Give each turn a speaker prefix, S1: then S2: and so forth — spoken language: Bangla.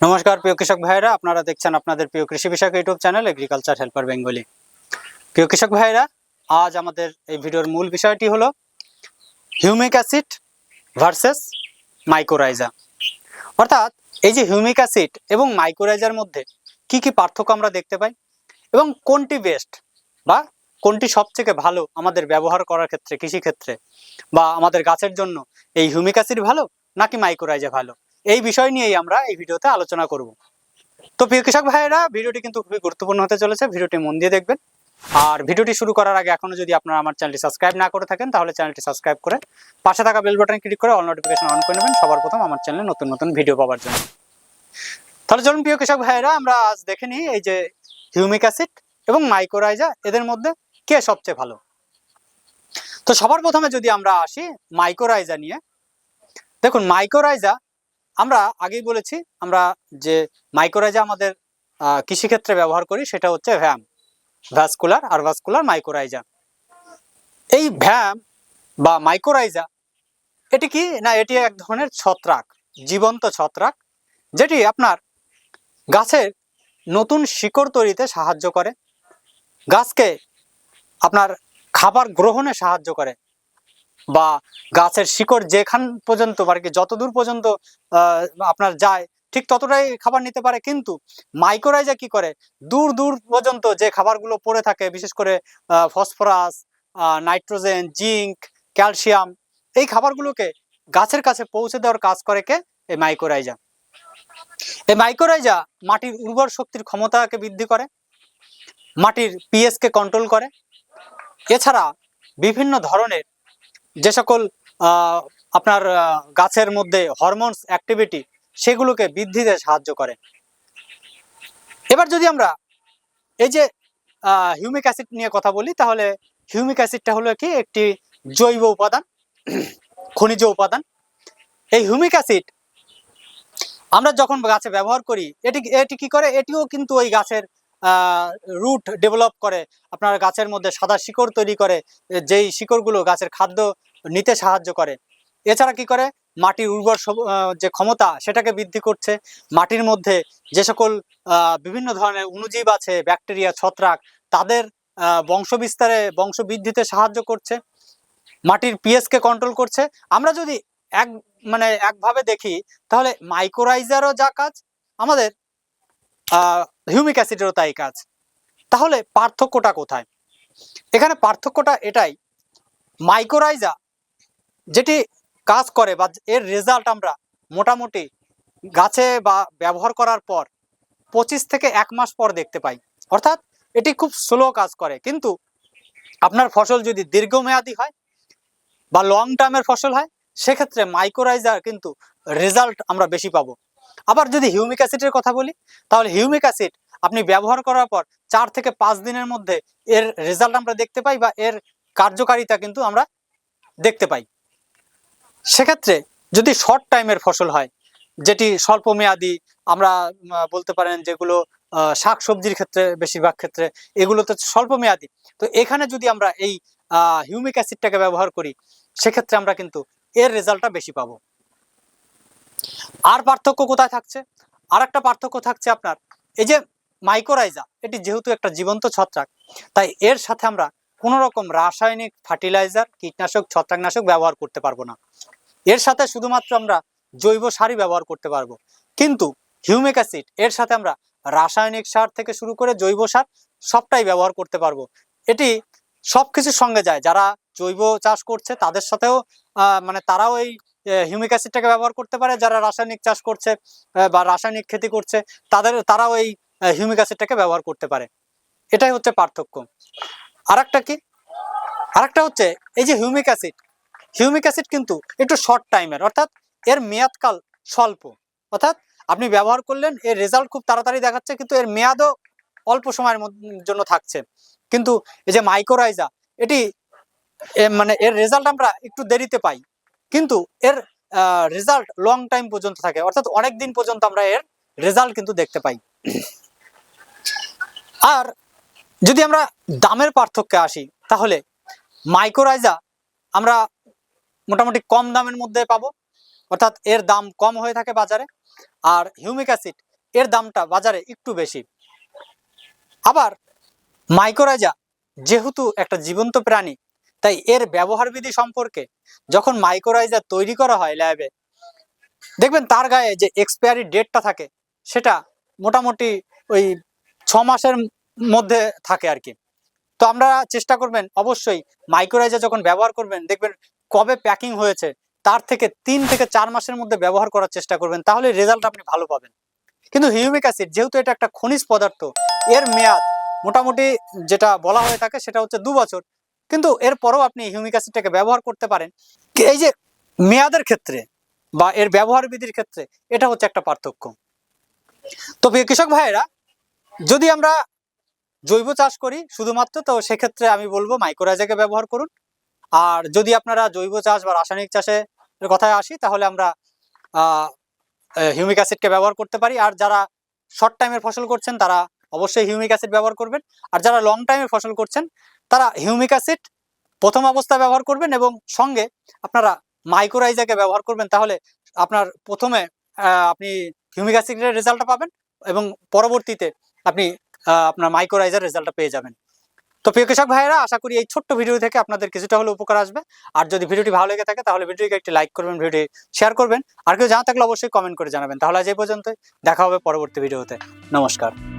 S1: নমস্কার, প্রিয় কৃষক ভাইরা আপনারা দেখছেন আপনাদের প্রিয় কৃষি বিষয়ক YouTube channel Agriculture Helper Bengali. প্রিয় কৃষক ভাইরা আজ আমাদের এই ভিডিওর মূল বিষয়টি হলো হিউমিক অ্যাসিড ভার্সেস মাইক্রোরাইজা অর্থাৎ এই যে হিউমিক অ্যাসিড এবং মাইক্রোরাইজার মধ্যে কি কি পার্থক্য আমরা দেখতে পাই এবং কোনটি বেস্ট বা কোনটি সবথেকে ভালো আমাদের ব্যবহার করার ক্ষেত্রে কৃষি ক্ষেত্রে বা আমাদের গাছের জন্য এই হিউমিক অ্যাসিড ভালো নাকি মাইক্রোরাইজা ভালো? এই বিষয় নিয়েই আমরা এই ভিডিওতে আলোচনা করব। তো প্রিয় কৃষক ভাইয়েরা, ভিডিওটি কিন্তু খুবই গুরুত্বপূর্ণ হতে চলেছে। ভিডিওটি মন দিয়ে দেখবেন। আর ভিডিওটি শুরু করার আগে এখনও যদি আপনারা আমার চ্যানেলটি সাবস্ক্রাইব না করে থাকেন, তাহলে চ্যানেলটি সাবস্ক্রাইব করে পাশে থাকা বেল বাটন ক্লিক করে অল নোটিফিকেশন অন করে নেবেন সবার প্রথম আমার চ্যানেলে নতুন নতুন ভিডিও পাওয়ার জন্য। তাহলে চলুন প্রিয় কৃষক ভাইয়েরা, আমরা আজ দেখে নিই এই যে হিউমিক অ্যাসিড এবং মাইক্রোরাইজা এদের মধ্যে কে সবচেয়ে ভালো? তো সবার প্রথমে যদি আমরা আসি মাইক্রোরাইজা নিয়ে, দেখুন মাইক্রোরাইজা আমরা আগেই বলেছি, আমরা যে মাইক্রোরাইজা আমাদের কৃষিক্ষেত্রে ব্যবহার করি সেটা হচ্ছে ভ্যাম ভ্যাসকুলার আর ভাস্কুলার মাইক্রোরাইজা এই ভ্যাম বা মাইক্রোরাইজা এটি কি? না, এটি এক ধরনের ছত্রাক, জীবন্ত ছত্রাক, যেটি আপনার গাছের নতুন শিকড় তৈরিতে সাহায্য করে, গাছকে আপনার খাবার গ্রহণে সাহায্য করে। বা গাছের শিকড় যেখান পর্যন্ত আর কি যতদূর পর্যন্ত আপনার যায়, ঠিক ততটাই খাবার নিতে পারে। কিন্তু মাইক্রোরাইজা কি করে? দূর দূর পর্যন্ত যে খাবারগুলো পড়ে থাকে, বিশেষ করে ফসফরাস নাইট্রোজেন জিঙ্ক ক্যালসিয়াম এই খাবারগুলোকে গাছের কাছে পৌঁছে দেওয়ার কাজ করে কে? এই মাইক্রোরাইজা এই মাইক্রোরাইজা মাটির উর্বর শক্তির ক্ষমতাকে বৃদ্ধি করে, মাটির পিএস কে কন্ট্রোল করে। এছাড়া বিভিন্ন ধরনের যে সকল আপনার গাছের মধ্যে হরমোনস অ্যাক্টিভিটি সেগুলোকে বৃদ্ধিতে সাহায্য করে। এবার যদি আমরা এই যে হিউমিক অ্যাসিড নিয়ে কথা বলি, তাহলে হিউমিক অ্যাসিডটা হলো কি? একটি জৈব উপাদান, খনিজ উপাদান। এই হিউমিক অ্যাসিড আমরা যখন গাছে ব্যবহার করি, এটি এটি কি করে? এটিও কিন্তু ওই গাছের রুট ডেভেলপ করে, আপনার গাছের মধ্যে সাদা শিকড় তৈরি করে যেই শিকড়গুলো গাছের খাদ্য নিতে সাহায্য করে। এছাড়া কি করে? মাটির উর্বর যে ক্ষমতা, সেটাকে বৃদ্ধি করছে। মাটির মধ্যে যে সকল বিভিন্ন ধরনের অনুজীব আছে ব্যাকটেরিয়া ছত্রাক, তাদের বংশবিস্তারে বংশ বৃদ্ধিতে সাহায্য করছে। মাটির পিএসকে কন্ট্রোল করছে। আমরা যদি এক মানে একভাবে দেখি, তাহলে মাইক্রোরাইজারও যা কাজ, আমাদের হিউমিক অ্যাসিডেরও তাই কাজ। তাহলে পার্থক্যটা কোথায়? এখানে পার্থক্যটা এটাই মাইক্রোরাইজা যেটি কাজ করে বা এর রেজাল্ট আমরা মোটামুটি গাছে বা ব্যবহার করার পর পঁচিশ থেকে এক মাস পর দেখতে পাই। অর্থাৎ এটি খুব স্লো কাজ করে। কিন্তু আপনার ফসল যদি দীর্ঘমেয়াদী হয় বা লং টার্মের ফসল হয়, সেক্ষেত্রে মাইক্রোরাইজার কিন্তু রেজাল্ট আমরা বেশি পাবো। আবার যদি হিউমিক অ্যাসিডের কথা বলি, তাহলে হিউমিক অ্যাসিড আপনি ব্যবহার করার পর চার থেকে পাঁচ দিনের মধ্যে এর রেজাল্ট আমরা দেখতে পাই বা এর কার্যকারিতা কিন্তু আমরা দেখতে পাই। সেক্ষেত্রে যদি শর্ট টাইমের ফসল হয়, যেটি স্বল্প মেয়াদি আমরা বলতে পারেন যেগুলো শাক সবজির ক্ষেত্রে, বেশিরভাগ ক্ষেত্রে, এগুলো তো স্বল্প মেয়াদি তো এখানে যদি আমরা এই হিউমিক অ্যাসিডটাকে ব্যবহার করি, সেক্ষেত্রে আমরা কিন্তু এর রেজাল্টটা বেশি পাবো। আর পার্থক্য কোথায় থাকছে? আর একটা পার্থক্য থাকছে আপনার। এই যে মাইক্রোরাইজা এটি যেহেতু একটা জীবন্ত ছত্রাক, তাই এর সাথে আমরা কোনো রকম রাসায়নিক ফার্টিলাইজার কীটনাশক, ছত্রাকনাশক ব্যবহার করতে পারব না। এর সাথে শুধুমাত্র আমরা জৈব সারই ব্যবহার করতে পারব। কিন্তু হিউমিক অ্যাসিড এর সাথে আমরা রাসায়নিক সার থেকে শুরু করে জৈব সার সবটাই ব্যবহার করতে পারব। এটি সব কিছুর সঙ্গে যায়। যারা জৈব চাষ করছে, তাদের সাথেও মানে তারাও এই হিউমিক অ্যাসিডটাকে ব্যবহার করতে পারে, যারা রাসায়নিক চাষ করছে বা রাসায়নিক খেতি করছে, তাদের, তারাও এই হিউমিক অ্যাসিডটাকে ব্যবহার করতে পারে। এটাই হচ্ছে পার্থক্য। আরেকটা কি? আরেকটা হচ্ছে, এই যে হিউমিক অ্যাসিড হিউমিক অ্যাসিড কিন্তু একটু শর্ট টাইমের অর্থাৎ এর মেয়াদকাল স্বল্প। অর্থাৎ আপনি ব্যবহার করলেন, এর রেজাল্ট খুব তাড়াতাড়ি দেখাচ্ছে, কিন্তু এর মেয়াদও অল্প সময়ের জন্য থাকছে। কিন্তু এই যে মাইক্রোরাইজা এটি মানে এর রেজাল্ট আমরা একটু দেরিতে পাই। কিন্তু এর রেজাল্ট লং টাইম পর্যন্ত থাকে। অর্থাৎ অনেক দিন পর্যন্ত আমরা এর রেজাল্ট কিন্তু দেখতে পাই। আর যদি আমরা দামের পার্থক্যে আসি, তাহলে মাইক্রোরাইজা আমরা মোটামুটি কম দামের মধ্যে পাবো। অর্থাৎ এর দাম কম হয়ে থাকে বাজারে। আর হিউমিক অ্যাসিড এর দামটা বাজারে একটু বেশি। আবার মাইক্রোরাইজা যেহেতু একটা জীবন্ত প্রাণী তাই এর ব্যবহার বিধি সম্পর্কে যখন মাইক্রোরাইজার তৈরি করা হয় ল্যাবে দেখবেন তার গায়ে যে এক্সপায়ারি ডেটটা থাকে, সেটা মোটামুটি ওই ছ মাসের মধ্যে থাকে আর কি। তো আমরা চেষ্টা করবেন অবশ্যই মাইক্রোরাইজার যখন ব্যবহার করবেন, দেখবেন কবে প্যাকিং হয়েছে, তার থেকে তিন থেকে চার মাসের মধ্যে ব্যবহার করার চেষ্টা করবেন, তাহলে রেজাল্ট আপনি ভালো পাবেন। কিন্তু হিউমিক অ্যাসিড যেহেতু এটা একটা খনিজ পদার্থ, এর মেয়াদ মোটামুটি যেটা বলা হয়ে থাকে সেটা হচ্ছে দু বছর কিন্তু এরপরও আপনি হিউমিক অ্যাসিডটাকে ব্যবহার করতে পারেন। এই যে মেয়াদের ক্ষেত্রে বা এর ব্যবহার বিধির ক্ষেত্রে এটা হচ্ছে একটা পার্থক্য। তো কৃষক ভাইয়েরা, যদি আমরা জৈব চাষ করি শুধুমাত্র, তো সেক্ষেত্রে আমি বলব মাইক্রোরাইজাকে ব্যবহার করুন। আর যদি আপনারা জৈব চাষ বা রাসায়নিক চাষের কথায় আসি, তাহলে আমরা হিউমিক অ্যাসিডকে ব্যবহার করতে পারি। আর যারা শর্ট টাইমের ফসল করছেন, তারা অবশ্যই হিউমিক অ্যাসিড ব্যবহার করবেন। আর যারা লং টাইমে ফসল করছেন, তারা হিউমিক অ্যাসিড প্রথম অবস্থায় ব্যবহার করবেন এবং সঙ্গে আপনারা মাইক্রোরাইজাকে ব্যবহার করবেন, তাহলে আপনার প্রথমে আপনি হিউমিক অ্যাসিডের রেজাল্টটা পাবেন এবং পরবর্তীতে আপনি আপনার মাইক্রোরাইজার রেজাল্টটা পেয়ে যাবেন। তো প্রিয় কৃষক ভাইয়েরা, আশা করি এই ছোট্ট ভিডিও থেকে আপনাদের কিছুটা হলে উপকার আসবে। আর যদি ভিডিওটি ভালো লেগে থাকে, তাহলে ভিডিওকে একটি লাইক করবেন, ভিডিওটি শেয়ার করবেন। আর কেউ জানা থাকলে অবশ্যই কমেন্ট করে জানাবেন। তাহলে আজ এই পর্যন্ত দেখা হবে পরবর্তী ভিডিওতে নমস্কার।